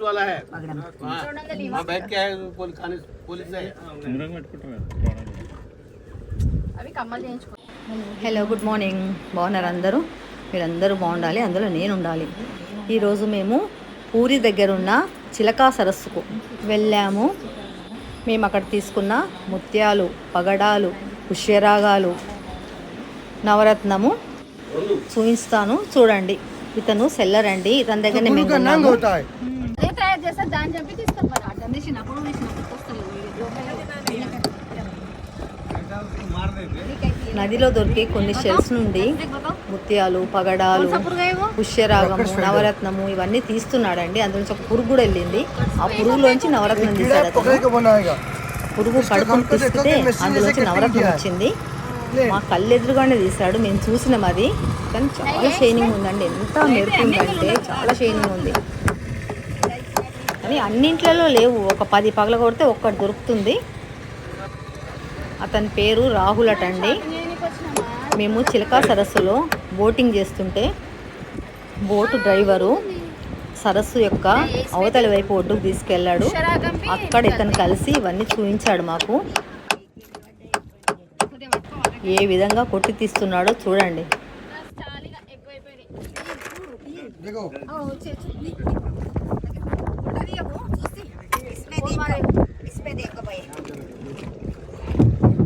वाला है हाँ हाँ, बैठ के है पुलिस थाने पुलिस है అవి కమ్మలు చేయించుకో హలో గుడ్ మార్నింగ్ బాగున్నారు అందరూ మీరందరూ బాగుండాలి అందులో నేను ఉండాలి ఈరోజు మేము పూరి దగ్గర ఉన్న చిలకా సరస్సుకు వెళ్ళాము మేము అక్కడ తీసుకున్న ముత్యాలు పగడాలు పుష్యరాగాలు నవరత్నము చూపిస్తాను చూడండి ఇతను సెల్లర్ అండి ఇతని దగ్గర మేము చేస్తారు దాన్ని చెప్పి తీస్తాం మరి. అడ్డం తీసినప్పుడు తీసినప్పుడు వస్తలేదు నదిలో దొరికే కొన్ని షెల్స్ నుండి ముత్యాలు పగడాలు పుష్యరాగము నవరత్నము ఇవన్నీ తీస్తున్నాడండి. అందులోంచి ఒక పురుగు కూడా వెళ్ళింది. ఆ పురుగులోంచి నవరత్నం తీశాడు. పురుగు కడుపును తీస్తే అందులోంచి నవరత్నం వచ్చింది. మా కళ్ళు ఎదురుగానే తీశాడు. మేము చూసినాం అది. కానీ చాలా షైనింగ్ ఉందండి. ఎంత మెరుపు ఉందంటే చాలా షైనింగ్ ఉంది. కానీ అన్నింట్లలో లేవు. ఒక పది పగల కొడితే ఒక్కటి దొరుకుతుంది. అతని పేరు రాహుల్ అటండి మేము చిలకా సరస్సులో బోటింగ్ చేస్తుంటే బోటు డ్రైవరు సరస్సు యొక్క అవతలి వైపు ఒడ్డుకు తీసుకెళ్ళాడు. అక్కడ ఇతను కలిసి ఇవన్నీ చూపించాడు మాకు. ఏ విధంగా కొట్టి తీస్తున్నాడో చూడండి.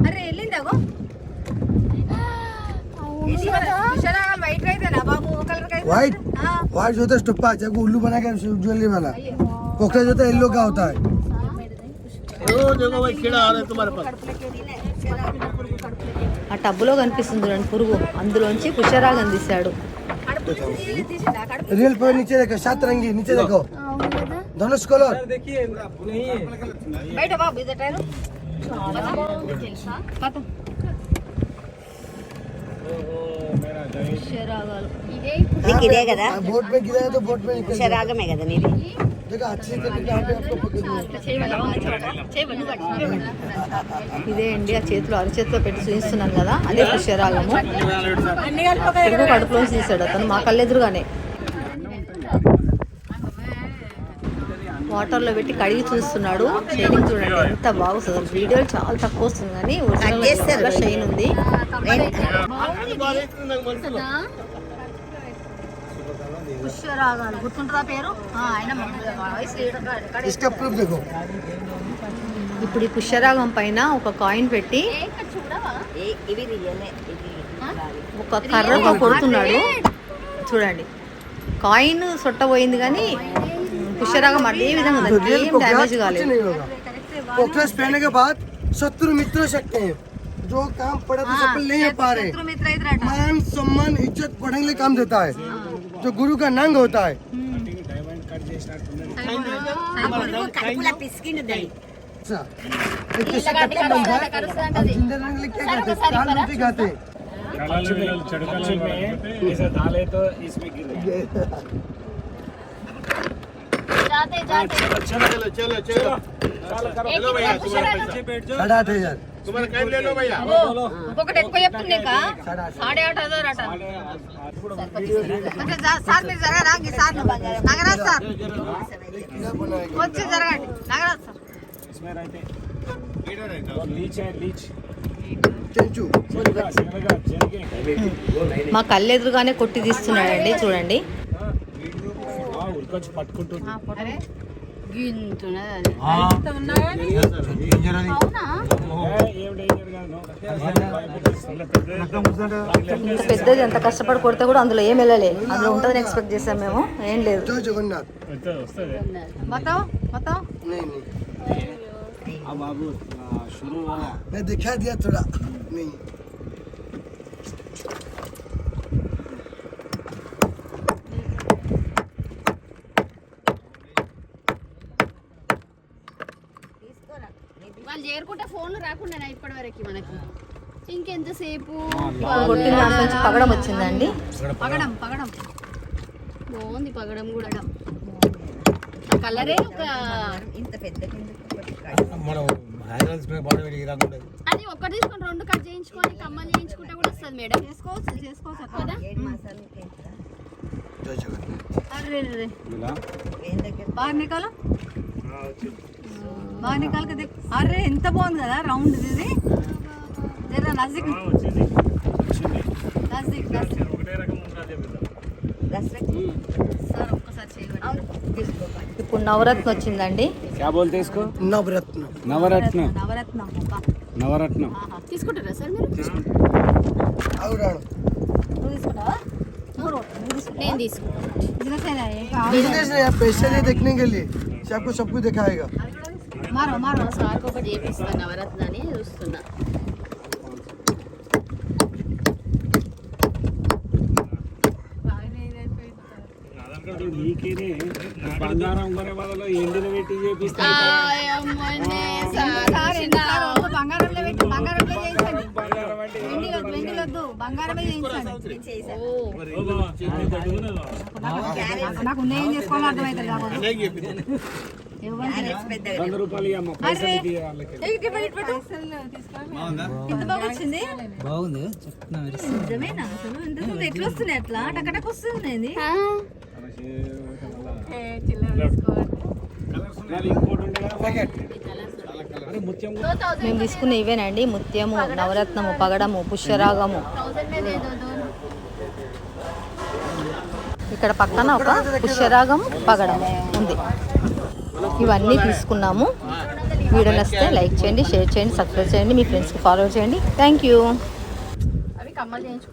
అరే వెళ్ళిందాగో వైట్ రైతేనా బాబు కలర్ व्हाइट व्हाइट जो होता है स्टुप्पा चाहे को उल्लू बना के ज्वेलरी वाला पोखरा जो होता है येलो का होता है ओ देखो भाई कीड़ा आ रहा है तुम्हारे पास ఆ టబ్బులో కనిపిస్తుంది చూడండి పురుగు అందులోంచి పుష్యరాగం తీశాడు रियल पर नीचे देखो सात रंगी नीचे देखो धनुष कलर బయట బాబు ఇది టైరు పుష్యరాగాలు ఇదే ఇదే కదా बोट में गिरा तो बोट में निकल जाएगा। రాగమే కదా నీది देखो अच्छे से यहाँ पे आपको पकड़ लिया। ఇదే అండి ఆ చేతిలో అరచేతిలో పెట్టి చూపిస్తున్నాను కదా అదే పుష్యరాగము పురుగు కడుపులోంచి తీశాడు అతను మా కళ్ళెదురుగానే వాటర్లో పెట్టి కడిగి చూస్తున్నాడు. షైనింగ్ చూడండి ఎంత బాగుంది. వీడియో చాలా తక్కువ వస్తుంది కానీ షైన్ ఉంది. ఇప్పుడు ఈ పుష్యరాగం పైన ఒక కాయిన్ పెట్టి ఒక కర్రతో కొడుతున్నాడు. చూడండి. కాయిన్ సొట్టబోయింది కానీ పుష్యరాగం అదే విధంగా ఉంది रियल ఏం पोखरा డ్యామేజ్ कुछ కాలేదు नहीं होगा पोखरस पहनने के बाद शत्रु मित्र सकते हैं जो काम पड़ा तो सफल नहीं हो पा रहे मान सम्मान इज्जत बढ़ाने के लिए काम देता है जो गुरु का नंग होता है కడుపుల పిసికిండు దాన్ని अच्छा एक किस्सा कट्टा जाते जाते चलो चलो चलो चलो भैया तुम्हारा पैसा साढ़े आठ हजार तुम्हारा कैब ले लो भैया ఇంకొకటి ఎక్కువ చెప్తున్నాక సాడే ఆట హజార్ అట కొంచెం జా- సార్ మీరు జరగరా సార్ నగరాజ్ సార్ వచ్చి జరగండి నగరాజ్ సార్ चंचू మా కళ్ళెదురుగానే కొట్టి తీస్తున్నాడండి చూడండి ఈ పెద్దది ఎంత కష్టపడి కొడితే కూడా అందులో ఏం వెళ్ళలే అందులో ఉంటుందని ఎక్స్పెక్ట్ చేసాం మేము ఏం లేదు जय जगन्नाथ बताओ बताओ नहीं नहीं मैं दिखा दिया थोड़ा नहीं చేరుకుంటే ఫోన్లు రాకుండా ఇప్పటి వరకు మనకి. ఇంకెంతసేపు? కొట్టిన దాంట్లో నుంచి పగడం వచ్చిందండి. పగడం పగడం. బాగుంది పగడం కూడా. కలరే ఒక ఇంత పెద్ద కింద అది ఒక్కటి తీసుకొని రెండు కట్ చేయించుకొని కమ్మలు చేయించుకుంటే కూడా వస్తుంది మేడం. చేసుకోవచ్చు చేసుకోవచ్చు కదా? ఏడు మాసాలకి ఎంత బాగానే కాలక అరే ఎంత బాగుంది కదా రౌండ్ ఇది. జరా నజీక్. నజీక్ నజీక్. సార్ ఒక్కసారి చేయండి ఇప్పుడు నవరత్న వచ్చిందండి. క్యాబోల్ తీసుకో? నవరత్న. నవరత్న. నవరత్న నవరత్నం. తీసుకుంటారా సార్ మీరు? తీసుకుంటావా? నువ్వు కొట్టు, నువ్వు తీసుకో. నేను తీసుకుంటాను బిజినెస్ అయినా ఏం కావాలి? बिजनेस नहीं है पैसे नहीं देखने के लिए से आपको सब कुछ दिखाएगा మారో మారో సార్కి ఒకటి చేపిస్తాను నవరత్న అని చూస్తున్నా నీకేనే బంగారం కొనే బదులు ఎండిన పెట్టి చేపిస్తా బాగుంది? నిజమేనా? అసలు ఎట్లా వస్తున్నాయి అట్లా? టకటక్ వస్తుంది కదా అరే ముత్యం మేము తీసుకున్న ఇవేనండి. ముత్యము నవరత్నము పగడము పుష్యరాగము. ఇక్కడ పక్కన ఒక పుష్యరాగం పగడం ఉంది. ఇవన్నీ తీసుకున్నాము. వీడియో నచ్చితే లైక్ చేయండి షేర్ చేయండి సబ్స్క్రైబ్ చేయండి మీ ఫ్రెండ్స్కి ఫాలో చేయండి. Thank you. అవి కమ్మలు చేయించుకో